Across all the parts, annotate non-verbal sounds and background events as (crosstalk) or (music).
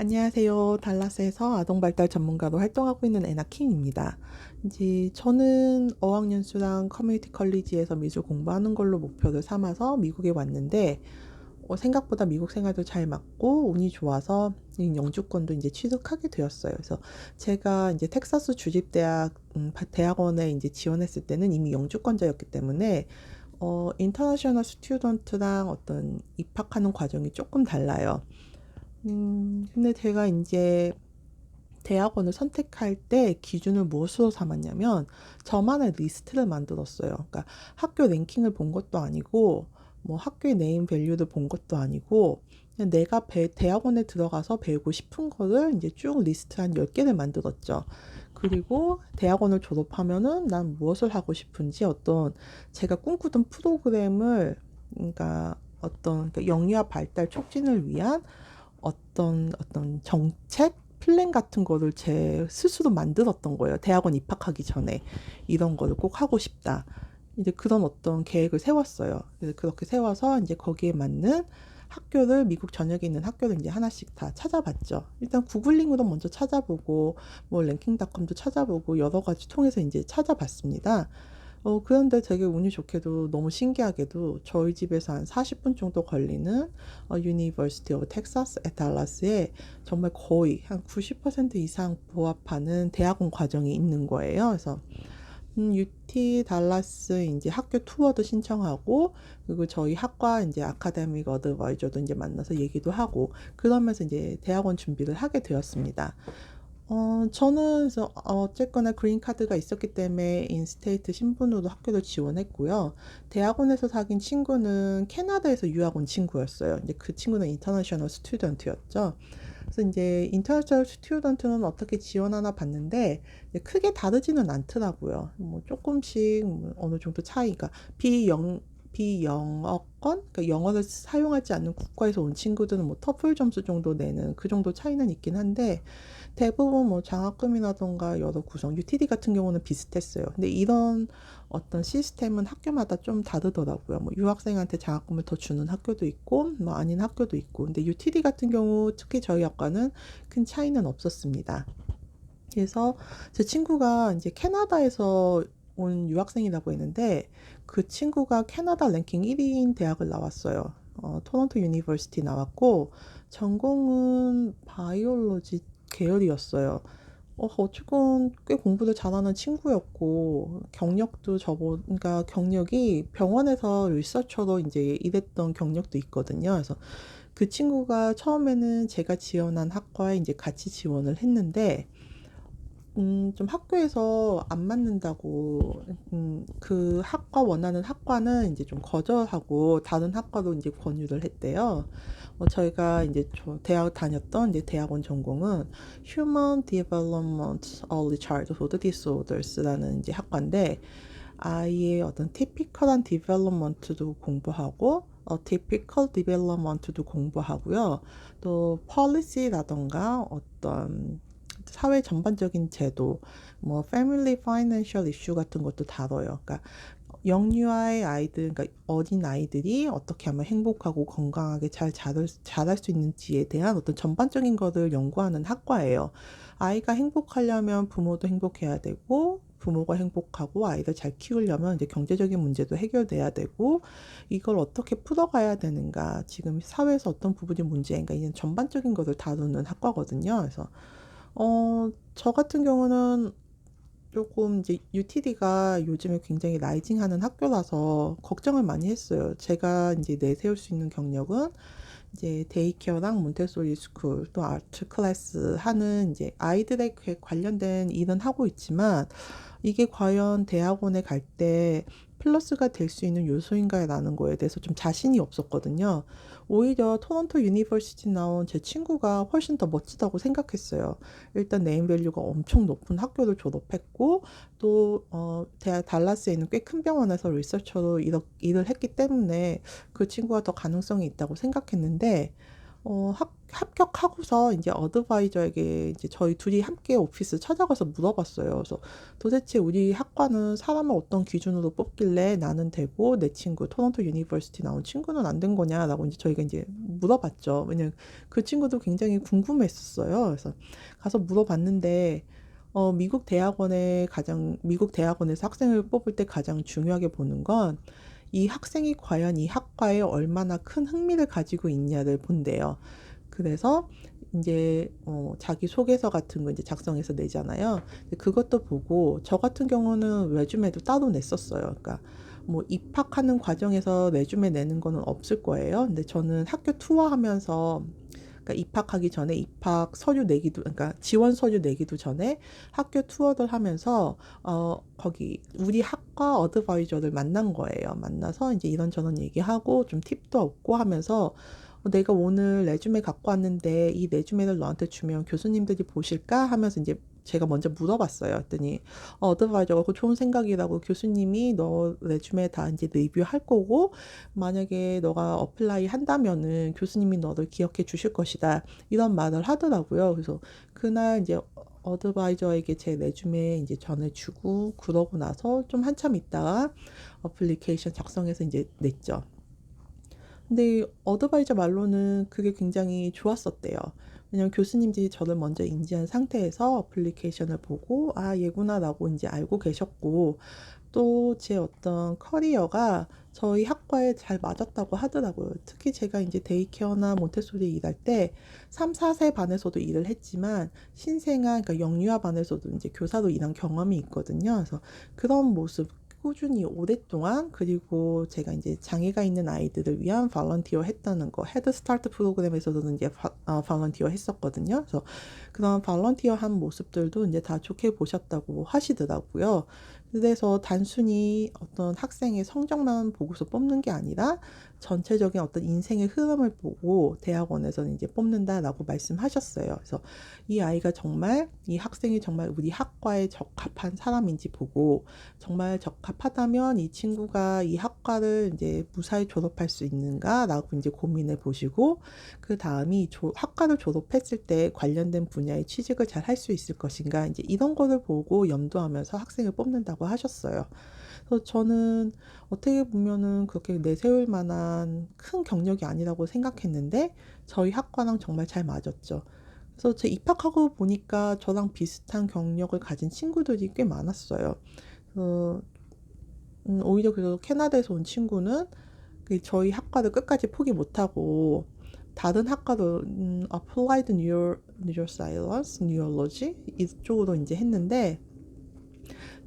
안녕하세요. 달라스에서 아동발달 전문가로 활동하고 있는 애나킹입니다. 이제 저는 어학연 수랑 커뮤니티 컬리지에서 미술 공부하는 걸로 목표를 삼아서 미국에 왔는데 어, 생각보다 미국 생활도 잘 맞고 운이 좋아서 이 영주권도 이제 취득하게 되었어요. 그래서 제가 이제 텍사스 주립대학 음, 대학원에 이제 지원했을 때는 이미 영주권자였기 때문에 어, 인터내셔널 스튜던트랑 어떤 입학하는 과정이 조금 달라요. 음, 근데 제가 이제 대학원을 선택할 때 기준을 무엇으로 삼았냐면 저만의 리스트를 만들었어요. 그러니까 학교 랭킹을 본 것도 아니고 뭐 학교의 네임 밸류를 본 것도 아니고 그냥 내가 배, 대학원에 들어가서 배우고 싶은 거를 이제 쭉 리스트 한 10개를 만들었죠. 그리고 대학원을 졸업하면은 난 무엇을 하고 싶은지 어떤 제가 꿈꾸던 프로그램을 그러니까 어떤 영유아 발달 촉진을 위한 어떤 어떤 정책 플랜 같은 거를 제 스스로 만들었던 거예요. 대학원 입학하기 전에 이런 거를 꼭 하고 싶다. 이제 그런 어떤 계획을 세웠어요. 그래서 그렇게 세워서 이제 거기에 맞는 학교를 미국 전역에 있는 학교를 이제 하나씩 다 찾아봤죠. 일단 구글링으로 먼저 찾아보고 뭐 랭킹닷컴도 찾아보고 여러 가지 통해서 이제 찾아봤습니다. 어, 그런데 되게 운이 좋게도 너무 신기하게도 저희 집에서 한 40분 정도 걸리는 어, 유니버시티 오브 텍사스 에 달라스에 정말 거의 한 90% 이상 부합하는 대학원 과정이 있는 거예요. 그래서 음, UT 달라스 이제 학교 투어도 신청하고 그리고 저희 학과 이제 아카데믹 어드바이저도 이제 만나서 얘기도 하고 그러면서 이제 대학원 준비를 하게 되었습니다. 어, 저는 그래서 어쨌거나 그린 카드가 있었기 때문에 인스테이트 신분으로 학교를 지원했고요. 대학원에서 사귄 친구는 캐나다에서 유학 온 친구였어요. 이제 그 친구는 인터내셔널 스튜던트였죠. 그래서 이제 인터내셔널 스튜던트는 어떻게 지원하나 봤는데 크게 다르지는 않더라고요. 뭐 조금씩 뭐 어느 정도 차이가 비영 비영어권, 그러니까 영어를 사용하지 않는 국가에서 온 친구들은 뭐 터플 점수 정도 내는 그 정도 차이는 있긴 한데 대부분 뭐 장학금이라던가 여러 구성, UTD 같은 경우는 비슷했어요. 근데 이런 어떤 시스템은 학교마다 좀 다르더라고요. 뭐 유학생한테 장학금을 더 주는 학교도 있고, 뭐 아닌 학교도 있고. 근데 UTD 같은 경우 특히 저희 학과는 큰 차이는 없었습니다. 그래서 제 친구가 이제 캐나다에서 온 유학생이라고 했는데 그 친구가 캐나다 랭킹 1위인 대학을 나왔어요. 어, 토론토 유니버시티 나왔고 전공은 바이올로지 계열이었어요. 어, 어쨌건 꽤 공부를 잘하는 친구였고 경력도 저보 그러니까 경력이 병원에서 리서처로 이제 일했던 경력도 있거든요. 그래서 그 친구가 처음에는 제가 지원한 학과에 이제 같이 지원을 했는데 음, 좀 학교에서 안 맞는다고, 음, 그 학과 원하는 학과는 이제 좀 거절하고 다른 학과로 이제 권유를 했대요. 어, 저희가 이제 저 대학 다녔던 이제 대학원 전공은 Human Development Early Childhood Disorders라는 이제 학과인데 아이의 어떤 티피컬한 디벨롭먼트도 공부하고 어, typical development도 공부하고요. 또 policy라던가 어떤 사회 전반적인 제도, 뭐 패밀리 파이낸셜 이슈 같은 것도 다뤄요. 그러니까 영유아의 아이들, 그러니까 어린 아이들이 어떻게 하면 행복하고 건강하게 잘 자랄, 자랄 수 있는지에 대한 어떤 전반적인 것을 연구하는 학과예요. 아이가 행복하려면 부모도 행복해야 되고, 부모가 행복하고 아이를 잘 키우려면 이제 경제적인 문제도 해결돼야 되고, 이걸 어떻게 풀어가야 되는가, 지금 사회에서 어떤 부분이 문제인가, 이런 전반적인 것을 다루는 학과거든요. 그래서 어, 저 같은 경우는 조금 이제 UTD가 요즘에 굉장히 라이징하는 학교라서 걱정을 많이 했어요. 제가 이제 내세울 수 있는 경력은 이제 데이케어랑 몬테소리 스쿨 또 아트 클래스 하는 이제 아이들에게 관련된 일은 하고 있지만 이게 과연 대학원에 갈 때 플러스가 될 수 있는 요소인가라는 거에 대해서 좀 자신이 없었거든요. 오히려 토론토 유니버시티 나온 제 친구가 훨씬 더 멋지다고 생각했어요. 일단 네임밸류가 엄청 높은 학교를 졸업했고 또 어, 달라스에 있는 꽤 큰 병원에서 리서처로 일, 일을 했기 때문에 그 친구가 더 가능성이 있다고 생각했는데 어, 학 합격하고서 이제 어드바이저에게 이제 저희 둘이 함께 오피스 찾아가서 물어봤어요. 그래서 도대체 우리 학과는 사람을 어떤 기준으로 뽑길래 나는 되고 내 친구 토론토 유니버시티 나온 친구는 안 된 거냐라고 이제 저희가 이제 물어봤죠. 왜냐면 그 친구도 굉장히 궁금했었어요. 그래서 가서 물어봤는데 어, 미국 대학원에 가장 미국 대학원에서 학생을 뽑을 때 가장 중요하게 보는 건이 학생이 과연 이 학과에 얼마나 큰 흥미를 가지고 있냐를 본대요. 그래서 이제 어, 자기 소개서 같은 거 이제 작성해서 내잖아요. 그것도 보고 저 같은 경우는 레주메도 따로 냈었어요. 그러니까 뭐 입학하는 과정에서 레주메 내는 거는 없을 거예요. 근데 저는 학교 투어하면서 그러니까 입학하기 전에 입학 서류 내기도 그러니까 지원 서류 내기도 전에 학교 투어를 하면서 어 거기 우리 학과 어드바이저를 만난 거예요. 만나서 이제 이런저런 얘기하고 좀 팁도 얻고 하면서 어, 내가 오늘 레주메 갖고 왔는데 이 레주메를 너한테 주면 교수님들이 보실까 하면서 이제 제가 먼저 물어봤어요. 했더니 어, 어드바이저가 그 좋은 생각이라고 교수님이 너 레주메 다 이제 리뷰할 거고 만약에 너가 어플라이 한다면은 교수님이 너를 기억해 주실 것이다. 이런 말을 하더라고요. 그래서 그날 이제 어드바이저에게 제 레주메 이제 전해주고 그러고 나서 좀 한참 있다가 어플리케이션 작성해서 이제 냈죠. 근데 어드바이저 말로는 그게 굉장히 좋았었대요. 왜냐면 교수님들이 저를 먼저 인지한 상태에서 어플리케이션을 보고 아 얘구나라고 이제 알고 계셨고 또 제 어떤 커리어가 저희 학과에 잘 맞았다고 하더라고요. 특히 제가 이제 데이케어나 몬테소리 일할 때 3, 4세 반에서도 일을 했지만 신생아 그러니까 영유아 반에서도 이제 교사로 일한 경험이 있거든요. 그래서 그런 모습 꾸준히 오랫동안 그리고 제가 이제 장애가 있는 아이들을 위한 발런티어 했다는 거 헤드 스타트 프로그램에서도 이제 파, 아, 발런티어 했었거든요. 그래서 그런 발런티어 한 모습들도 이제 다 좋게 보셨다고 하시더라고요. 그래서 단순히 어떤 학생의 성적만 보고서 뽑는 게 아니라 전체적인 어떤 인생의 흐름을 보고 대학원에서는 이제 뽑는다라고 말씀하셨어요. 그래서 이 아이가 정말 이 학생이 정말 우리 학과에 적합한 사람인지 보고 정말 적합하다면 이 친구가 이 학과를 이제 무사히 졸업할 수 있는가라고 이제 고민해 보시고 그 다음이 학과를 졸업했을 때 관련된 분야의 취직을 잘 할 수 있을 것인가 이제 이런 거를 보고 염두하면서 학생을 뽑는다고 하셨어요. 그래서 저는 어떻게 보면은 그렇게 내세울 만한 큰 경력이 아니라고 생각했는데 저희 학과랑 정말 잘 맞았죠. 그래서 제 입학하고 보니까 저랑 비슷한 경력을 가진 친구들이 꽤 많았어요. 그래서 음, 오히려 그래서 캐나다에서 온 친구는 그 저희 학과를 끝까지 포기 못하고 다른 학과도 음, Applied Neuro, Neuroscience, Neurology 이쪽으로 이제 했는데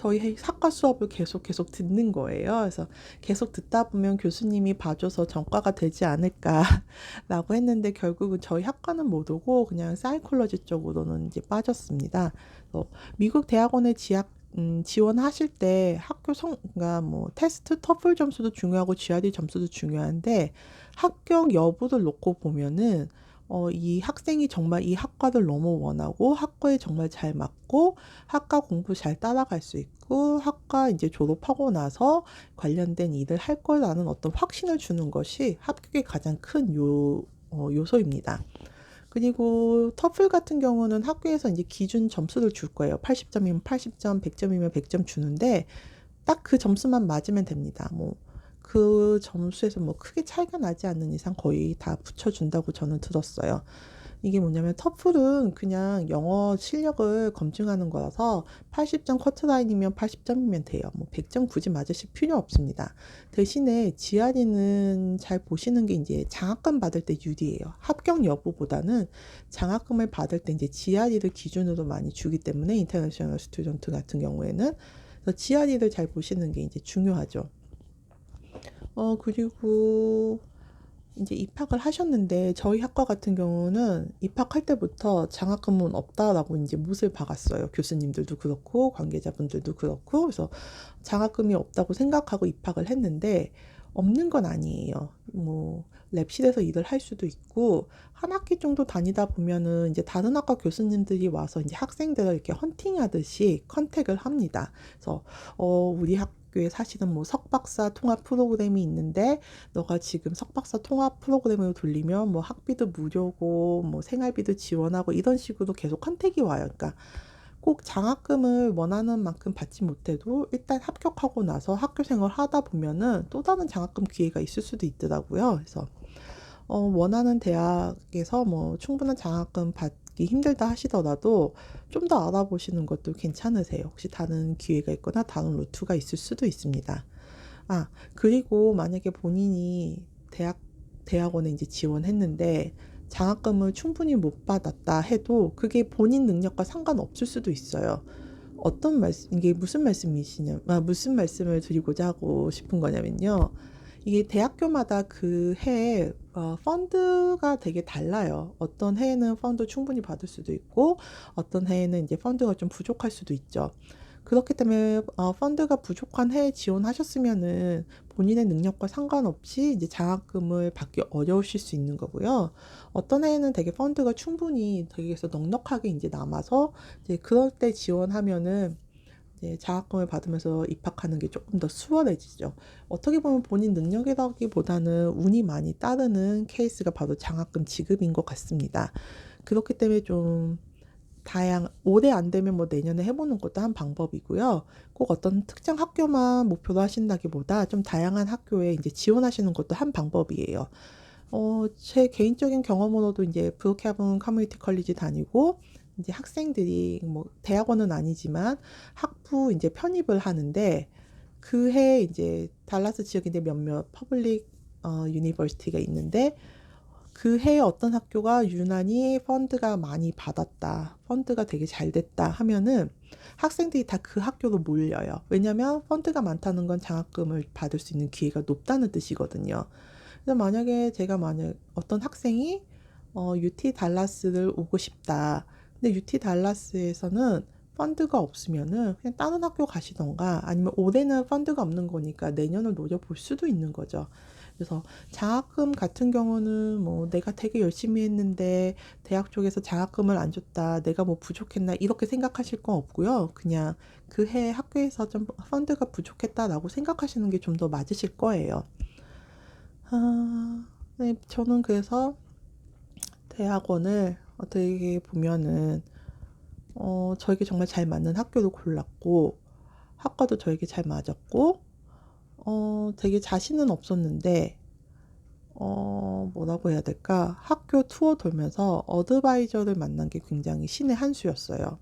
저희 학과 수업을 계속 계속 듣는 거예요. 그래서 계속 듣다 보면 교수님이 봐줘서 전과가 되지 않을까라고 (laughs) 했는데 결국은 저희 학과는 못 오고 그냥 사이콜로지 쪽으로는 이제 빠졌습니다. 미국 대학원에 지학 음, 지원하실 때 학교 성, 그러니까 뭐 테스트 터플 점수도 중요하고 GRE 점수도 중요한데 합격 여부를 놓고 보면은 어, 이 학생이 정말 이 학과를 너무 원하고 학과에 정말 잘 맞고 학과 공부 잘 따라갈 수 있고 학과 이제 졸업하고 나서 관련된 일을 할 거라는 어떤 확신을 주는 것이 합격의 가장 큰 요, 어, 요소입니다. 그리고 터플 같은 경우는 학교에서 이제 기준 점수를 줄 거예요. 80점이면 80점, 100점이면 100점 주는데 딱 그 점수만 맞으면 됩니다. 뭐 그 점수에서 뭐 크게 차이가 나지 않는 이상 거의 다 붙여준다고 저는 들었어요. 이게 뭐냐면 터플은 그냥 영어 실력을 검증하는 거라서 80점 커트라인이면 80점이면 돼요. 뭐 100점 굳이 맞으실 필요 없습니다. 대신에 GRE는 잘 보시는 게 이제 장학금 받을 때 유리해요. 합격 여부보다는 장학금을 받을 때 이제 GRE를 기준으로 많이 주기 때문에 인터내셔널 스튜던트 같은 경우에는 GRE를 잘 보시는 게 이제 중요하죠. 어, 그리고 이제 입학을 하셨는데 저희 학과 같은 경우는 입학할 때부터 장학금은 없다라고 이제 못을 박았어요. 교수님들도 그렇고 관계자분들도 그렇고 그래서 장학금이 없다고 생각하고 입학을 했는데 없는 건 아니에요. 뭐 랩실에서 일을 할 수도 있고 한 학기 정도 다니다 보면은 이제 다른 학과 교수님들이 와서 이제 학생들을 이렇게 헌팅하듯이 컨택을 합니다. 그래서 어 우리 학 학교에 사실은 뭐 석박사 통합 프로그램이 있는데 너가 지금 석박사 통합 프로그램으로 돌리면 뭐 학비도 무료고 뭐 생활비도 지원하고 이런 식으로 계속 컨택이 와요. 그러니까 꼭 장학금을 원하는 만큼 받지 못해도 일단 합격하고 나서 학교 생활 하다 보면은 또 다른 장학금 기회가 있을 수도 있더라고요. 그래서 어, 원하는 대학에서 뭐 충분한 장학금 받 기 힘들다 하시더라도 좀 더 알아보시는 것도 괜찮으세요. 혹시 다른 기회가 있거나 다른 루트가 있을 수도 있습니다. 아, 그리고 만약에 본인이 대학, 대학원에 이제 지원했는데 장학금을 충분히 못 받았다 해도 그게 본인 능력과 상관없을 수도 있어요. 어떤 말씀, 이게 무슨 말씀이시냐, 아, 무슨 말씀을 드리고자 하고 싶은 거냐면요. 이게 대학교마다 그 해에 어, 펀드가 되게 달라요. 어떤 해에는 펀드 충분히 받을 수도 있고, 어떤 해에는 이제 펀드가 좀 부족할 수도 있죠. 그렇기 때문에 어, 펀드가 부족한 해에 지원하셨으면은 본인의 능력과 상관없이 이제 장학금을 받기 어려우실 수 있는 거고요. 어떤 해에는 되게 펀드가 충분히 되게 서 넉넉하게 이제 남아서 이제 그럴 때 지원하면은 이제 장학금을 받으면서 입학하는 게 조금 더 수월해지죠. 어떻게 보면 본인 능력이라기보다는 운이 많이 따르는 케이스가 바로 장학금 지급인 것 같습니다. 그렇기 때문에 좀 다양 올해 안 되면 뭐 내년에 해보는 것도 한 방법이고요. 꼭 어떤 특정 학교만 목표로 하신다기보다 좀 다양한 학교에 이제 지원하시는 것도 한 방법이에요. 어, 제 개인적인 경험으로도 이제 브로케아븐 커뮤니티 컬리지 다니고 이제 학생들이 뭐 대학원은 아니지만 학부 이제 편입을 하는데 그 해 이제 달라스 지역인데 몇몇 퍼블릭 어, 유니버시티가 있는데 그 해에 어떤 학교가 유난히 펀드가 많이 받았다, 펀드가 되게 잘 됐다 하면은 학생들이 다 그 학교로 몰려요. 왜냐면 펀드가 많다는 건 장학금을 받을 수 있는 기회가 높다는 뜻이거든요. 그래서 만약에 제가 만약 어떤 학생이 어, UT 달라스를 오고 싶다. 근데 UT 달라스에서는 펀드가 없으면은 그냥 다른 학교 가시던가 아니면 올해는 펀드가 없는 거니까 내년을 노려볼 수도 있는 거죠. 그래서 장학금 같은 경우는 뭐 내가 되게 열심히 했는데 대학 쪽에서 장학금을 안 줬다. 내가 뭐 부족했나 이렇게 생각하실 건 없고요. 그냥 그 해 학교에서 좀 펀드가 부족했다라고 생각하시는 게 좀 더 맞으실 거예요. 아, 네, 저는 그래서 대학원을 어떻게 보면은 어, 저에게 정말 잘 맞는 학교를 골랐고 학과도 저에게 잘 맞았고 어, 되게 자신은 없었는데 어, 뭐라고 해야 될까? 학교 투어 돌면서 어드바이저를 만난 게 굉장히 신의 한 수였어요.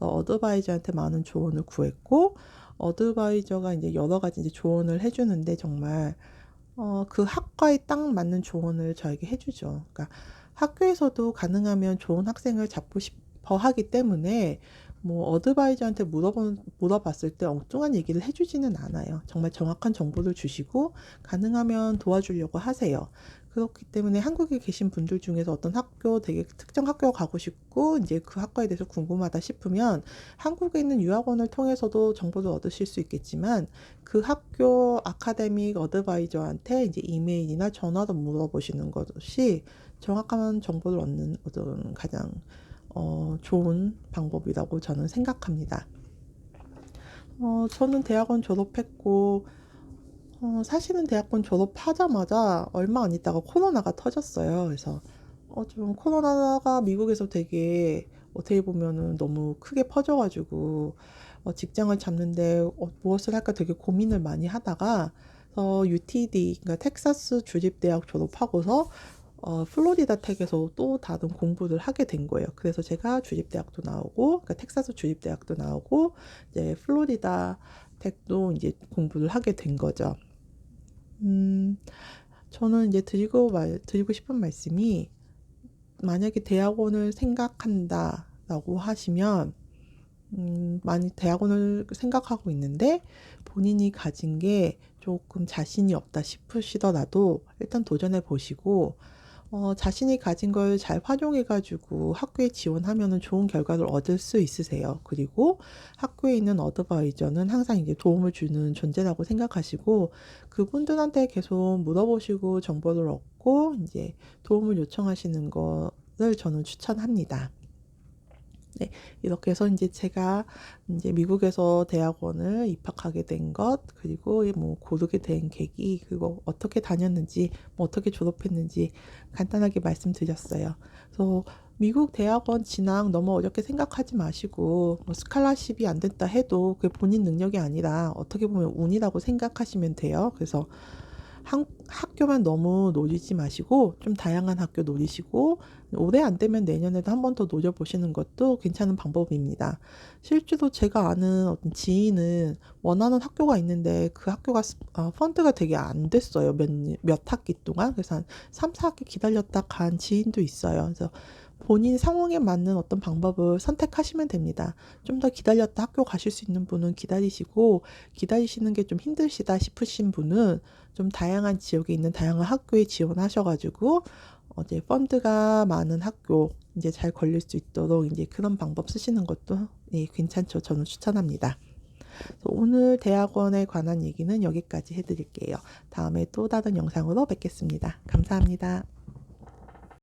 어드바이저한테 많은 조언을 구했고 어드바이저가 이제 여러 가지 이제 조언을 해주는데 정말 어, 그 학과에 딱 맞는 조언을 저에게 해주죠. 그러니까 학교에서도 가능하면 좋은 학생을 잡고 싶어 하기 때문에 뭐 어드바이저한테 물어본, 물어봤을 때 엉뚱한 얘기를 해주지는 않아요. 정말 정확한 정보를 주시고 가능하면 도와주려고 하세요. 그렇기 때문에 한국에 계신 분들 중에서 어떤 학교 되게 특정 학교 가고 싶고 이제 그 학과에 대해서 궁금하다 싶으면 한국에 있는 유학원을 통해서도 정보를 얻으실 수 있겠지만 그 학교 아카데믹 어드바이저한테 이제 이메일이나 전화로 물어보시는 것이 정확한 정보를 얻는 어떤 가장 어, 좋은 방법이라고 저는 생각합니다. 어, 저는 대학원 졸업했고, 어, 사실은 대학원 졸업하자마자 얼마 안 있다가 코로나가 터졌어요. 그래서, 어, 좀 코로나가 미국에서 되게 어떻게 보면은 너무 크게 퍼져가지고, 어, 직장을 잡는데 어, 무엇을 할까 되게 고민을 많이 하다가, 어, UTD, 그러니까 텍사스 주립대학 졸업하고서 어, 플로리다 텍에서 또 다른 공부를 하게 된 거예요. 그래서 제가 주립대학도 나오고, 그러니까 텍사스 주립대학도 나오고, 이제 플로리다 텍도 이제 공부를 하게 된 거죠. 음, 저는 이제 드리고 말, 드리고 싶은 말씀이, 만약에 대학원을 생각한다 라고 하시면, 음, 많이 대학원을 생각하고 있는데, 본인이 가진 게 조금 자신이 없다 싶으시더라도, 일단 도전해 보시고, 어, 자신이 가진 걸 잘 활용해가지고 학교에 지원하면 좋은 결과를 얻을 수 있으세요. 그리고 학교에 있는 어드바이저는 항상 이제 도움을 주는 존재라고 생각하시고 그분들한테 계속 물어보시고 정보를 얻고 이제 도움을 요청하시는 것을 저는 추천합니다. 네, 이렇게 해서 이제 제가 이제 미국에서 대학원을 입학하게 된 것, 그리고 뭐 고르게 된 계기, 그리고 어떻게 다녔는지, 뭐 어떻게 졸업했는지 간단하게 말씀드렸어요. 그래서 미국 대학원 진학 너무 어렵게 생각하지 마시고, 뭐 스칼라십이 안 됐다 해도 그게 본인 능력이 아니라 어떻게 보면 운이라고 생각하시면 돼요. 그래서 한, 학교만 너무 노리지 마시고 좀 다양한 학교 노리시고 올해 안 되면 내년에도 한 번 더 노려보시는 것도 괜찮은 방법입니다. 실제로 제가 아는 어떤 지인은 원하는 학교가 있는데 그 학교가 스- 어, 펀드가 되게 안 됐어요. 몇, 몇 학기 동안. 그래서 한 3, 4학기 기다렸다 간 지인도 있어요. 그래서 본인 상황에 맞는 어떤 방법을 선택하시면 됩니다. 좀 더 기다렸다 학교 가실 수 있는 분은 기다리시고 기다리시는 게 좀 힘드시다 싶으신 분은 좀 다양한 지역에 있는 다양한 학교에 지원하셔가지고 어, 이제 펀드가 많은 학교 이제 잘 걸릴 수 있도록 이제 그런 방법 쓰시는 것도 예, 괜찮죠. 저는 추천합니다. 오늘 대학원에 관한 얘기는 여기까지 해드릴게요. 다음에 또 다른 영상으로 뵙겠습니다. 감사합니다.